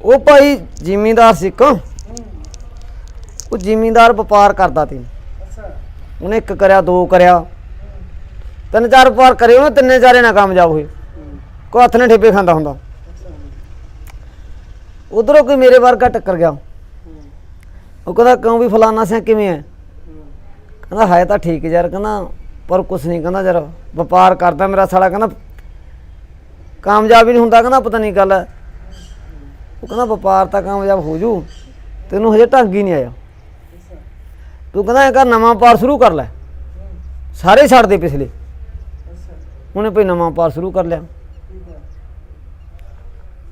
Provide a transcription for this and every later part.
ਉਹ ਭਾਈ ਜ਼ਿਮੀਂਦਾਰ ਸੀ ਇੱਕ। ਉਹ ਜ਼ਿਮੀਂਦਾਰ ਵਪਾਰ ਕਰਦਾ ਸੀ। ਅੱਛਾ। ਉਹਨੇ ਇੱਕ ਕਰਿਆ ਦੋ ਕਰਿਆ। ਤਿੰਨ ਚਾਰ ਵਪਾਰ ਕਰੇ ਉਹਨੇ ਤਿੰਨੇ ਚਾਰੇ ਨਾ ਕਾਮਯਾਬ ਹੋਏ। ਕੋ ਹੱਥ ਨੇ ਠੇਪੇ ਖਾਂਦਾ ਹੁੰਦਾ। ਉਧਰੋਂ ਕੋਈ ਮੇਰੇ ਵਰਗਾ ਟੱਕਰ ਗਿਆ। ਉਹ ਕਹਿੰਦਾ ਕਿਉਂ ਵੀ ਫਲਾਨਾ ਸਿਆ ਕਿਵੇਂ ਹੈ। ਕਹਿੰਦਾ ਹੈ ਤਾਂ ਠੀਕ ਯਾਰ ਕਹਿੰਦਾ ਪਰ ਕੁਛ ਨਹੀਂ ਕਹਿੰਦਾ ਯਾਰ ਵਪਾਰ ਕਰਦਾ ਮੇਰਾ ਸਾਲਾ ਕਹਿੰਦਾ ਕਾਮਯਾਬ ਹੀ ਨਹੀਂ ਹੁੰਦਾ ਕਹਿੰਦਾ ਪਤਾ ਨਹੀਂ ਗੱਲ ਹੈ ਉਹ ਕਹਿੰਦਾ ਵਪਾਰ ਤਾਂ ਕਾਮਯਾਬ ਹੋ ਜੂ, ਤੈਨੂੰ ਹਜੇ ਢੰਗ ਹੀ ਨਹੀਂ ਆਇਆ। ਤੂੰ ਕਹਿੰਦਾ ਇਹ ਕਰ ਨਵਾਂ ਪਾਰ ਸ਼ੁਰੂ ਕਰ ਲੈ। ਸਾਰੇ ਛੱਡ ਦੇ ਪਿਛਲੇ। ਉਹਨੇ ਭਈ ਨਵਾਂ ਪਾਰ ਸ਼ੁਰੂ ਕਰ ਲਿਆ।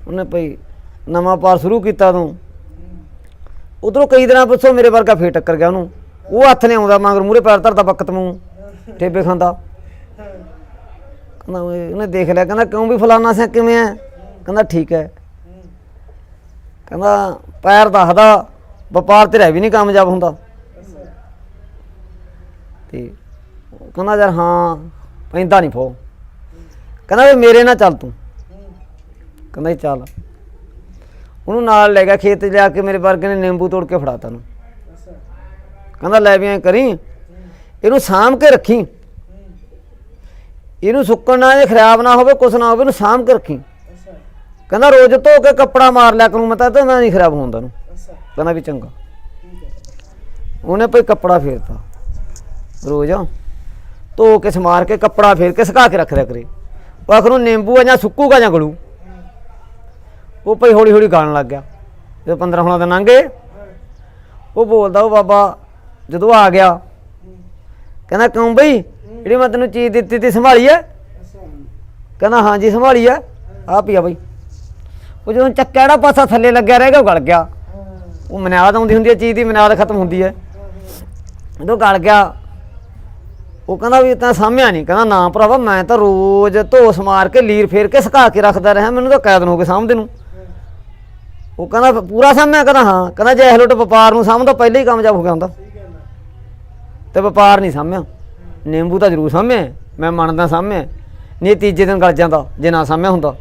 ਉਹਨੇ ਭਈ ਨਵਾਂ ਪਾਰ ਸ਼ੁਰੂ ਕੀਤਾ ਤੂੰ। ਉਧਰੋਂ ਕਈ ਦਿਨਾਂ ਪਿੱਛੋਂ ਮੇਰੇ ਵਰਗਾ ਫੇਰ ਟੱਕਰ ਗਿਆ ਉਹਨੂੰ। ਉਹ ਹੱਥ ਨੇ ਆਉਂਦਾ, ਮਗਰ ਮੂਰੇ ਪੈਰ ਧਰਦਾ ਬਕਤ ਮੂੰਹ ਠੇਬੇ ਖਾਂਦਾ। ਕਹਿੰਦਾ ਉਹਨੇ ਦੇਖ ਲਿਆ, ਕਹਿੰਦਾ ਕਿਉਂ ਵੀ ਫਲਾਨਾ ਸਿਆ, ਕਿਵੇਂ ਹੈ ਕਹਿੰਦਾ ਠੀਕ ਹੈ ਕਹਿੰਦਾ ਪੈਰ ਦੱਸਦਾ, ਵਪਾਰ ਤੇ ਰਹਿ ਵੀ ਨਹੀਂ ਕਾਮਯਾਬ ਹੁੰਦਾ। ਤੇ ਕਹਿੰਦਾ ਯਾਰ ਹਾਂ, ਪੈਂਦਾ ਨਹੀਂ ਫੋ ਕਹਿੰਦਾ ਵੀ ਮੇਰੇ ਨਾਲ ਚੱਲ ਤੂੰ। ਕਹਿੰਦਾ ਜੀ ਚੱਲ। ਉਹਨੂੰ ਨਾਲ ਲੈ ਗਿਆ, ਖੇਤ 'ਚ ਲਿਆ ਕੇ ਮੇਰੇ ਵਰਗੇ ਨੇ ਨਿੰਬੂ ਤੋੜ ਕੇ ਫੜਾਤਾ ਨੂੰ ਅੱਛਾ ਕਹਿੰਦਾ ਲੈ ਵੀ ਐਂ ਕਰੀ, ਇਹਨੂੰ ਸਾਂਭ ਕੇ ਰੱਖੀ। ਇਹਨੂੰ ਸੁੱਕਣ ਨਾ ਇਹ ਖਰਾਬ ਨਾ ਹੋਵੇ, ਕੁਛ ਨਾ ਹੋਵੇ, ਇਹਨੂੰ ਸਾਂਭ ਕੇ ਰੱਖੀ। ਕਹਿੰਦਾ ਰੋਜ਼ ਧੋ ਕੇ ਕੱਪੜਾ ਮਾਰ ਲਿਆ ਕਰੂੰ ਮੈਂ ਤਾਂ ਤਾਂ ਨਹੀਂ ਖਰਾਬ ਹੁੰਦਾ ਨੂੰ ਕਹਿੰਦਾ ਵੀ ਚੰਗਾ। ਉਹਨੇ ਭਈ ਕੱਪੜਾ ਫੇਰਤਾ। ਰੋਜ਼ ਧੋ ਕੇ ਸਮਾਰ ਕੇ ਕੱਪੜਾ ਫੇਰ ਕੇ ਸੁਕਾ ਕੇ ਰੱਖ ਦਿਆ ਕਰੇ। ਉਹ ਆਖਰ ਨੂੰ ਨਿੰਬੂ ਆ ਜਾਂ ਸੁੱਕੂਗਾ ਜਾਂ ਗਲੂ? ਉਹ ਭਈ ਹੌਲੀ ਹੌਲੀ ਗਾਣ ਲੱਗ ਗਿਆ। ਜਦੋਂ 15 16 ਦਿਨ ਲੰਘੇ ਉਹ ਬੋਲਦਾ ਉਹ ਬਾਬਾ ਜਦੋਂ ਆ ਗਿਆ। ਕਹਿੰਦਾ ਕਿਉਂ ਬਈ? ਜਿਹੜੀ ਮੈਂ ਤੈਨੂੰ ਚੀਜ਼ ਦਿੱਤੀ ਤੀ ਸੰਭਾਲੀ ਐ ਕਹਿੰਦਾ ਹਾਂ। ਜੀ ਸੰਭਾਲੀ ਐ ਆ ਪਿਆ ਬਈ। ਉਹ ਜਦੋਂ ਚੱਕਿਆ ਜਿਹੜਾ ਪਾਸਾ ਥੱਲੇ ਲੱਗਿਆ ਰਹਿ ਗਿਆ, ਉਹ ਗਲ ਗਿਆ। ਉਹ ਮਨਿਆਦ ਆਉਂਦੀ ਹੁੰਦੀ ਹੈ, ਚੀਜ਼ ਦੀ ਮਨਿਆਦ ਖਤਮ ਹੁੰਦੀ ਹੈ। ਜਦੋਂ ਗਲ ਗਿਆ, ਉਹ ਕਹਿੰਦਾ ਵੀ ਤਾਂ ਸਾਹਮਿਆ ਨਹੀਂ ਕਹਿੰਦਾ, ਨਾ ਭਰਾਵਾ, ਮੈਂ ਤਾਂ ਰੋਜ਼ ਧੋਸ ਮਾਰ ਕੇ, ਲੀਰ ਫੇਰ ਕੇ ਸੁਕਾ ਕੇ ਰੱਖਦਾ ਰਿਹਾ। ਮੈਨੂੰ ਤਾਂ ਕੈਦ ਹੋ ਗਏ ਸਾਹਮਣੇ ਨੂੰ। ਉਹ ਕਹਿੰਦਾ, ਪੂਰਾ ਸਾਹਮਿਆ ਕਹਿੰਦਾ, ਹਾਂ। ਕਹਿੰਦਾ, ਜੇ ਇਹ ਲੁੱਟ ਵਪਾਰ ਨੂੰ ਸਾਹਮਣੇ ਪਹਿਲਾਂ ਹੀ ਕਾਮਯਾਬ ਹੋ ਗਿਆ ਹੁੰਦਾ। ਸਹੀ ਤੇ ਵਪਾਰ ਨਹੀਂ ਸਾਹਮਿਆ ਨਿੰਬੂ ਤਾਂ ਜ਼ਰੂਰ ਸਾਹਮਿਆ ਮੈਂ ਮੰਨਦਾ ਸਾਹਮਿਆ ਨਹੀਂ, ਤੀਜੇ ਦਿਨ ਗਲ ਜਾਂਦਾ, ਜੇ ਨਾ ਸਾਹਮਿਆ ਹੁੰਦਾ।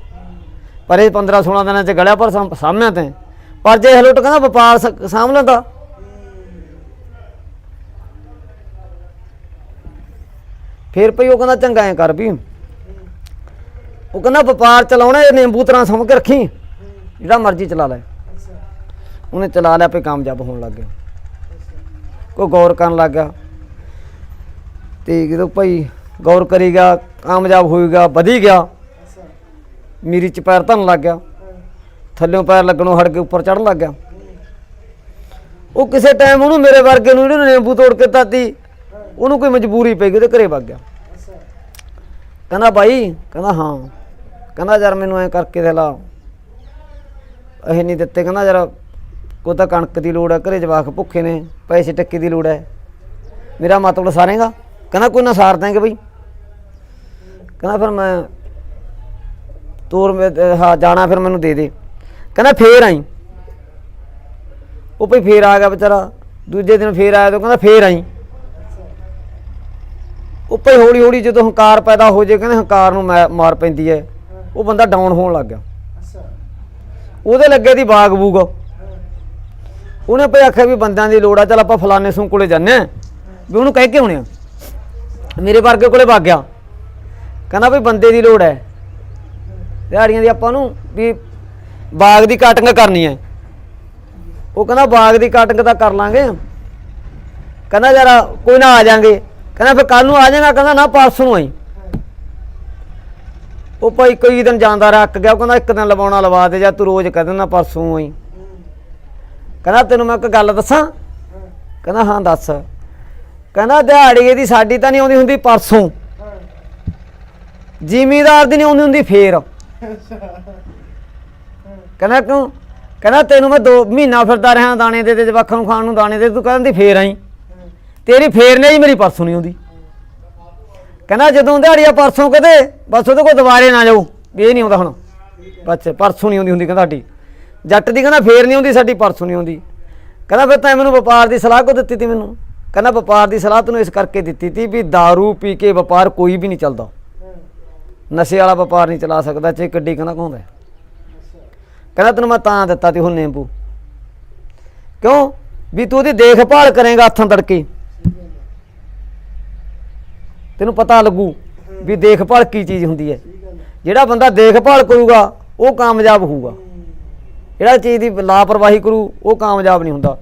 ਪਰ ਇਹ 15 16 ਦਿਨਾਂ ਚ ਗਲਿਆ ਪਰ ਸਾਹਮ- ਸਾਹਮਿਆ ਤੇ। ਪਰ ਜੇ ਇਹ ਲੁੱਟ ਕਹਿੰਦਾ ਵਪਾਰ ਸ- ਸਾਂਭ ਲੈਂਦਾ। ਫਿਰ ਭਈ ਉਹ ਕਹਿੰਦਾ ਚੰਗਾ ਐ ਕਰ ਵੀ ਉਹ ਕਹਿੰਦਾ ਵਪਾਰ ਚਲਾਉਣਾ ਇਹ ਨਿੰਬੂ ਤਰ੍ਹਾਂ ਸਮਝ ਕੇ ਰੱਖੀ। ਜਿਹੜਾ ਮਰਜ਼ੀ ਚਲਾ ਲੈ। ਉਹਨੇ ਚਲਾ ਲਿਆ ਪਈ ਕਾਮਯਾਬ ਹੋਣ ਲੱਗ ਗਿਆ। ਕੋਈ ਗੌਰ ਕਰਨ ਲੱਗ ਗਿਆ। ਤੇ ਜਦੋਂ ਭਾਈ ਗੌਰ ਕਰੀਗਾ ਕਾਮਯਾਬ ਹੋਏਗਾ ਵਧੀ ਗਿਆ। ਮੀਰੀ ਚ ਪੈਰ ਧਨ ਲੱਗ ਗਿਆ। ਥੱਲਿਓਂ ਪੈਰ ਲੱਗਣੋਂ ਹਟ ਕੇ ਉੱਪਰ ਚੜਨ ਲੱਗ ਗਿਆ। ਉਹ ਕਿਸੇ ਟਾਈਮ ਉਹਨੂੰ ਮੇਰੇ ਵਰਗੇ ਨੂੰ ਜਿਹੜੇ ਨਿੰਬੂ ਤੋੜ ਕੇ ਤਾਤੀ ਉਹਨੂੰ ਕੋਈ ਮਜਬੂਰੀ ਪੈ ਗਈ ਤੇ ਘਰੇ ਵਗ ਗਿਆ। ਕਹਿੰਦਾ ਬਾਈ, ਕਹਿੰਦਾ ਹਾਂ। ਕਹਿੰਦਾ ਯਾਰ ਮੈਨੂੰ ਐ ਕਰਕੇ ਦੇ ਲਾ। ਇਹ ਨਹੀਂ ਦਿੱਤੇ, ਕਹਿੰਦਾ ਯਾਰ ਕੋਈ ਤਾਂ ਕਣਕ ਦੀ ਲੋੜ ਹੈ, ਘਰੇ ਜਵਾਕ ਭੁੱਖੇ ਨੇ, ਪੈਸੇ ਟੱਕੇ ਦੀ ਲੋੜ ਹੈ। ਮੇਰਾ ਮਤਲਬ ਸਾਰੇਗਾ। ਕਹਿੰਦਾ ਕੋਈ ਨਾ ਸਾਰ ਦਾਂਗੇ ਬਈ। ਕਹਿੰਦਾ ਫਿਰ ਮੈਂ ਤੋਰ ਮੇ- ਹਾਂ ਜਾਣਾ ਫਿਰ ਮੈਨੂੰ ਦੇ ਦੇ। ਕਹਿੰਦਾ ਫੇਰ ਆਈ। ਉਹ ਭਈ ਫੇਰ ਆ ਗਿਆ ਵਿਚਾਰਾ। ਦੂਜੇ ਦਿਨ ਫੇਰ ਆਇਆ ਤਾਂ ਕਹਿੰਦਾ ਫੇਰ ਆਈ। ਉਹ ਭਈ ਹੌਲੀ ਹੌਲੀ ਜਦੋਂ ਹੰਕਾਰ ਪੈਦਾ ਹੋ ਜੇ ਕਹਿੰਦੇ ਹੰਕਾਰ ਨੂੰ ਮੈ- ਮਾਰ ਪੈਂਦੀ ਹੈ ਉਹ ਬੰਦਾ ਡਾਊਨ ਹੋਣ ਲੱਗ ਗਿਆ। ਅੱਛਾ। ਉਹਦੇ ਲੱਗੇ ਦੀ ਬਾਗ ਬੂਗ। ਉਹਨੇ ਭਈ ਆਖਿਆ ਵੀ ਬੰਦਿਆਂ ਦੀ ਲੋੜ ਆ ਚਲ ਆਪਾਂ ਫਲਾਣੇ ਸੂ ਕੋਲੇ ਜਾਂਦੇ ਆ। ਵੀ ਉਹਨੂੰ ਕਹਿ ਕੇ ਆਉਣੇ ਆ। ਮੇਰੇ ਵਰਗੇ ਕੋਲੇ ਵਗ ਗਿਆ। ਕਹਿੰਦਾ ਵੀ ਬੰਦੇ ਦੀ ਲੋੜ ਹੈ ਦਿਹਾੜੀਆਂ ਦੀ ਆਪਾਂ ਨੂੰ ਵੀ ਬਾਗ ਦੀ ਕਟਿੰਗ ਕਰਨੀ ਹੈ। ਉਹ ਕਹਿੰਦਾ ਬਾਗ ਦੀ ਕਟਿੰਗ ਤਾਂ ਕਰ ਲਾਂਗੇ। ਕਹਿੰਦਾ ਯਾਰ ਕੋਈ ਨਾ ਆ ਜਾਾਂਗੇ। ਕਹਿੰਦਾ ਫਿਰ ਕੱਲ ਨੂੰ ਆ ਜਾਏਗਾ ਕਹਿੰਦਾ ਨਾ ਪਰਸੋਂ ਨੂੰ ਆਈ। ਉਹ ਭਾਈ ਕਈ ਦਿਨ ਜਾਂਦਾ ਰਿਹਾ ਅੱਕ ਗਿਆ ਉਹ ਕਹਿੰਦਾ ਇੱਕ ਦਿਨ ਲਵਾਉਣਾ ਲਵਾ ਦੇ ਜਾਂ ਤੂੰ ਰੋਜ਼ ਕਹਿ ਦਿੰਦਾ ਪਰਸੋਂ ਆਈ। ਕਹਿੰਦਾ ਤੈਨੂੰ ਮੈਂ ਇੱਕ ਗੱਲ ਦੱਸਾਂ? ਕਹਿੰਦਾ ਹਾਂ ਦੱਸ। ਕਹਿੰਦਾ ਦਿਹਾੜੀ ਦੀ ਸਾਡੀ ਤਾਂ ਨਹੀਂ ਆਉਂਦੀ ਹੁੰਦੀ ਪਰਸੋਂ। ਜ਼ਿਮੀਦਾਰ ਦੀ ਨਹੀਂ ਆਉਂਦੀ ਹੁੰਦੀ ਫੇਰ। ਕਹਿੰਦਾ ਕਿਉਂ ਕਹਿੰਦਾ ਤੈਨੂੰ ਮੈਂ 2 ਮਹੀਨਾ ਫਿਰਦਾ ਰਿਹਾ ਦਾਣੇ ਦੇ ਤੇ ਜਵਾਖਾਂ ਨੂੰ ਖਾਣ ਨੂੰ ਦਾਣੇ ਦੇ, ਤੂੰ ਕਹਿੰਦੀ ਫੇਰ ਆਈ। ਤੇਰੀ ਫੇਰ ਹੀ ਮੇਰੀ ਪਰਸੋਂ ਨਹੀਂ ਆਉਂਦੀ ਕਹਿੰਦਾ ਜਦੋਂ ਦਿਹਾੜੀਆ ਪਰਸੋਂ ਕਦੇ, ਬਸ ਉਹਦੇ ਕੋਲ ਦੁਬਾਰੇ ਨਾ ਜਾਓ ਵੀ ਇਹ ਨਹੀਂ ਆਉਂਦਾ ਹੁਣ। ਬਸ ਪਰਸੋਂ ਨਹੀਂ ਆਉਂਦੀ ਹੁੰਦੀ ਕਹਿੰਦਾ ਸਾਡੀ। ਜੱਟ ਦੀ ਕਹਿੰਦਾ ਫੇਰ ਨਹੀਂ ਆਉਂਦੀ, ਸਾਡੀ ਪਰਸੋਂ ਨਹੀਂ ਆਉਂਦੀ। ਕਹਿੰਦਾ ਫਿਰ ਤਾਂ ਮੈਨੂੰ ਵਪਾਰ ਦੀ ਸਲਾਹ ਕੋ ਦਿੱਤੀ ਤੀ ਮੈਨੂੰ? ਕਹਿੰਦਾ ਵਪਾਰ ਦੀ ਸਲਾਹ ਤੈਨੂੰ ਇਸ ਕਰਕੇ ਦਿੱਤੀ ਤੀ ਵੀ दारू ਪੀ ਕੇ ਵਪਾਰ ਕੋਈ ਵੀ ਨਹੀਂ ਚੱਲਦਾ। ਨਸ਼ੇ ਵਾਲਾ ਵਪਾਰ ਨਹੀਂ ਚਲਾ ਸਕਦਾ ਚਾਹੇ ਗੱਡੀ ਕਹਿੰਦਾ ਕਹਾਉਂਦਾ ਕਹਿੰਦਾ ਤੈਨੂੰ ਮੈਂ ਤਾਂ ਦਿੱਤਾ ਤੇ ਉਹ ਨਿੰਬੂ। ਕਿਉਂ? ਵੀ ਤੂੰ ਉਹਦੀ ਦੇਖਭਾਲ ਕਰੇਗਾ ਹੱਥਾਂ ਤੜਕੇ। ਤੈਨੂੰ ਪਤਾ ਲੱਗੂ ਵੀ ਦੇਖਭਾਲ ਕੀ ਚੀਜ਼ ਹੁੰਦੀ ਹੈ। ਜਿਹੜਾ ਬੰਦਾ ਦੇਖਭਾਲ ਕਰੂਗਾ, ਉਹ ਕਾਮਯਾਬ ਹੋਊਗਾ। ਜਿਹੜਾ ਚੀਜ਼ ਦੀ ਲਾਪਰਵਾਹੀ ਕਰੂ, ਉਹ ਕਾਮਯਾਬ ਨਹੀਂ ਹੁੰਦਾ।